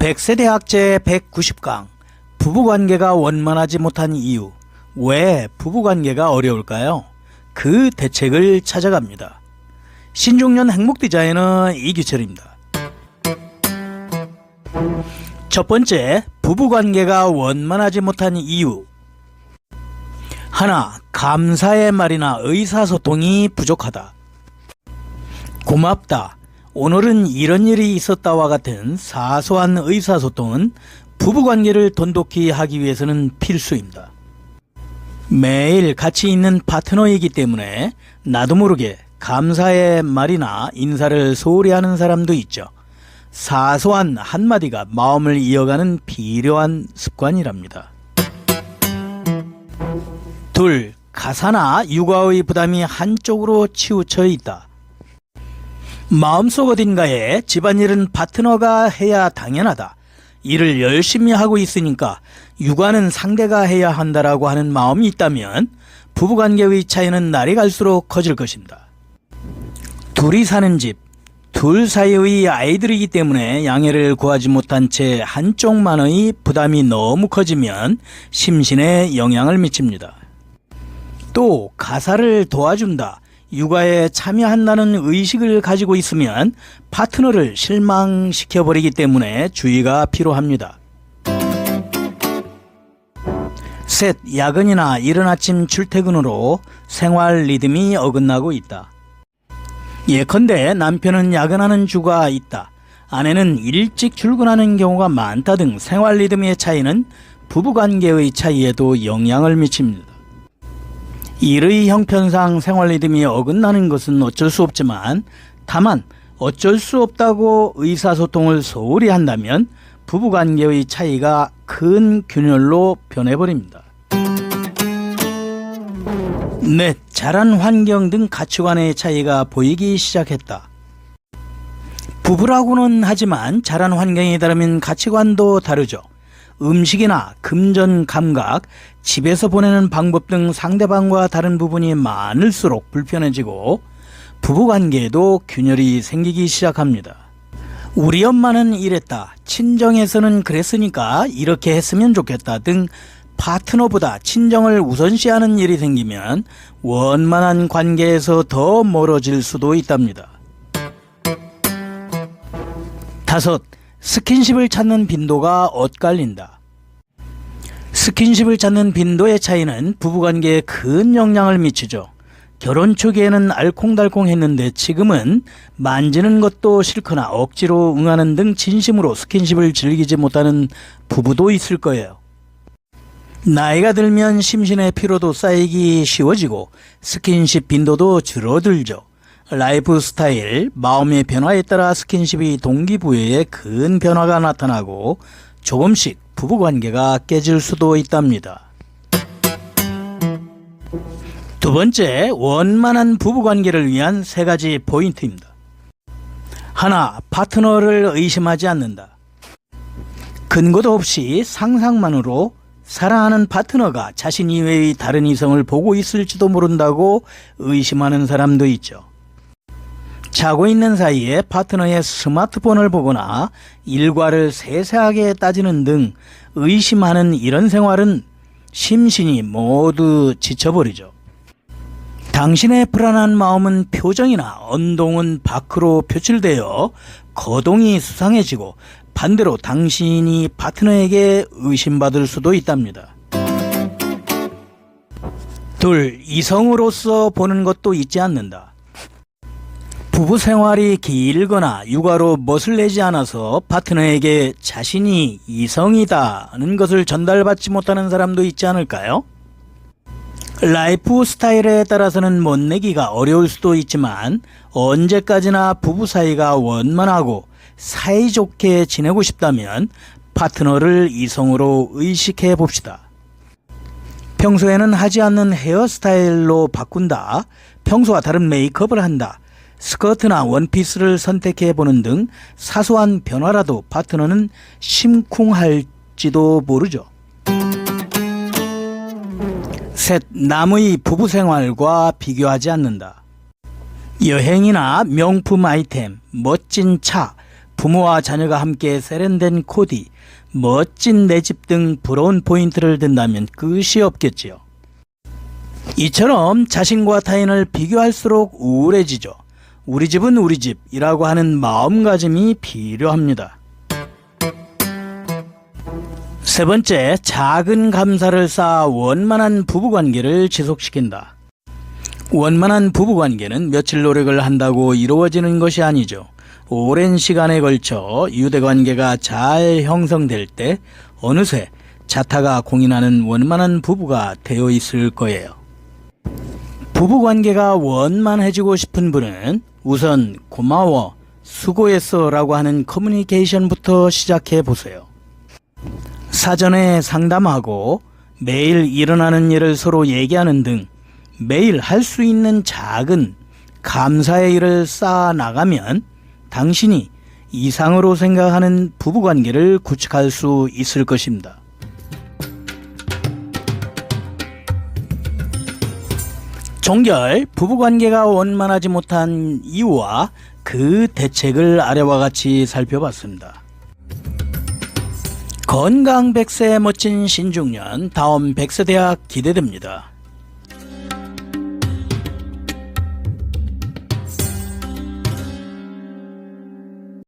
백세대학제 190강 부부관계가 원만하지 못한 이유 왜 부부관계가 어려울까요? 그 대책을 찾아갑니다. 신중년 행복디자인은 이규철입니다. 첫 번째, 부부관계가 원만하지 못한 이유 하나, 감사의 말이나 의사소통이 부족하다. 고맙다. 오늘은 이런 일이 있었다와 같은 사소한 의사소통은 부부관계를 돈독히 하기 위해서는 필수입니다. 매일 같이 있는 파트너이기 때문에 나도 모르게 감사의 말이나 인사를 소홀히 하는 사람도 있죠. 사소한 한마디가 마음을 이어가는 비료한 습관이랍니다. 둘, 가사나 육아의 부담이 한쪽으로 치우쳐 있다. 마음속 어딘가에 집안일은 파트너가 해야 당연하다. 일을 열심히 하고 있으니까 육아는 상대가 해야 한다라고 하는 마음이 있다면 부부관계의 차이는 날이 갈수록 커질 것입니다. 둘이 사는 집, 둘 사이의 아이들이기 때문에 양해를 구하지 못한 채 한쪽만의 부담이 너무 커지면 심신에 영향을 미칩니다. 또 가사를 도와준다, 육아에 참여한다는 의식을 가지고 있으면 파트너를 실망시켜버리기 때문에 주의가 필요합니다. 셋, 야근이나 이른 아침 출퇴근으로 생활 리듬이 어긋나고 있다. 예컨대 남편은 야근하는 주가 있다. 아내는 일찍 출근하는 경우가 많다 등 생활 리듬의 차이는 부부관계의 차이에도 영향을 미칩니다. 일의 형편상 생활 리듬이 어긋나는 것은 어쩔 수 없지만 다만 어쩔 수 없다고 의사소통을 소홀히 한다면 부부관계의 차이가 큰 균열로 변해버립니다. 넷, 자란 환경 등 가치관의 차이가 보이기 시작했다. 부부라고는 하지만 자란 환경에 따르면 가치관도 다르죠. 음식이나 금전 감각, 집에서 보내는 방법 등 상대방과 다른 부분이 많을수록 불편해지고 부부관계에도 균열이 생기기 시작합니다. 우리 엄마는 이랬다. 친정에서는 그랬으니까 이렇게 했으면 좋겠다 등 파트너보다 친정을 우선시하는 일이 생기면 원만한 관계에서 더 멀어질 수도 있답니다. 다섯, 스킨십을 찾는 빈도가 엇갈린다. 스킨십을 찾는 빈도의 차이는 부부관계에 큰 영향을 미치죠. 결혼 초기에는 알콩달콩 했는데 지금은 만지는 것도 싫거나 억지로 응하는 등 진심으로 스킨십을 즐기지 못하는 부부도 있을 거예요. 나이가 들면 심신의 피로도 쌓이기 쉬워지고 스킨십 빈도도 줄어들죠. 라이프 스타일, 마음의 변화에 따라 스킨십이 동기부여에 큰 변화가 나타나고 조금씩 부부관계가 깨질 수도 있답니다. 두 번째, 원만한 부부관계를 위한 세 가지 포인트입니다. 하나, 파트너를 의심하지 않는다. 근거도 없이 상상만으로 사랑하는 파트너가 자신 이외의 다른 이성을 보고 있을지도 모른다고 의심하는 사람도 있죠. 자고 있는 사이에 파트너의 스마트폰을 보거나 일과를 세세하게 따지는 등 의심하는 이런 생활은 심신이 모두 지쳐버리죠. 당신의 불안한 마음은 표정이나 언동은 밖으로 표출되어 거동이 수상해지고 반대로 당신이 파트너에게 의심받을 수도 있답니다. 둘, 이성으로서 보는 것도 잊지 않는다. 부부 생활이 길거나 육아로 멋을 내지 않아서 파트너에게 자신이 이성이다는 것을 전달받지 못하는 사람도 있지 않을까요? 라이프 스타일에 따라서는 못 내기가 어려울 수도 있지만 언제까지나 부부 사이가 원만하고 사이좋게 지내고 싶다면 파트너를 이성으로 의식해 봅시다. 평소에는 하지 않는 헤어스타일로 바꾼다. 평소와 다른 메이크업을 한다. 스커트나 원피스를 선택해 보는 등 사소한 변화라도 파트너는 심쿵할지도 모르죠. 셋, 남의 부부 생활과 비교하지 않는다. 여행이나 명품 아이템, 멋진 차, 부모와 자녀가 함께 세련된 코디, 멋진 내 집 등 부러운 포인트를 든다면 끝이 없겠지요. 이처럼 자신과 타인을 비교할수록 우울해지죠. 우리 집은 우리 집이라고 하는 마음가짐이 필요합니다. 세 번째, 작은 감사를 쌓아 원만한 부부관계를 지속시킨다. 원만한 부부관계는 며칠 노력을 한다고 이루어지는 것이 아니죠. 오랜 시간에 걸쳐 유대관계가 잘 형성될 때 어느새 자타가 공인하는 원만한 부부가 되어 있을 거예요. 부부관계가 원만해지고 싶은 분은 우선 고마워, 수고했어 라고 하는 커뮤니케이션부터 시작해 보세요. 사전에 상담하고 매일 일어나는 일을 서로 얘기하는 등 매일 할 수 있는 작은 감사의 일을 쌓아 나가면 당신이 이상으로 생각하는 부부관계를 구축할 수 있을 것입니다. 종결 부부관계가 원만하지 못한 이유와 그 대책을 아래와 같이 살펴봤습니다. 건강 100세 멋진 신중년 다음 100세 대학 기대됩니다.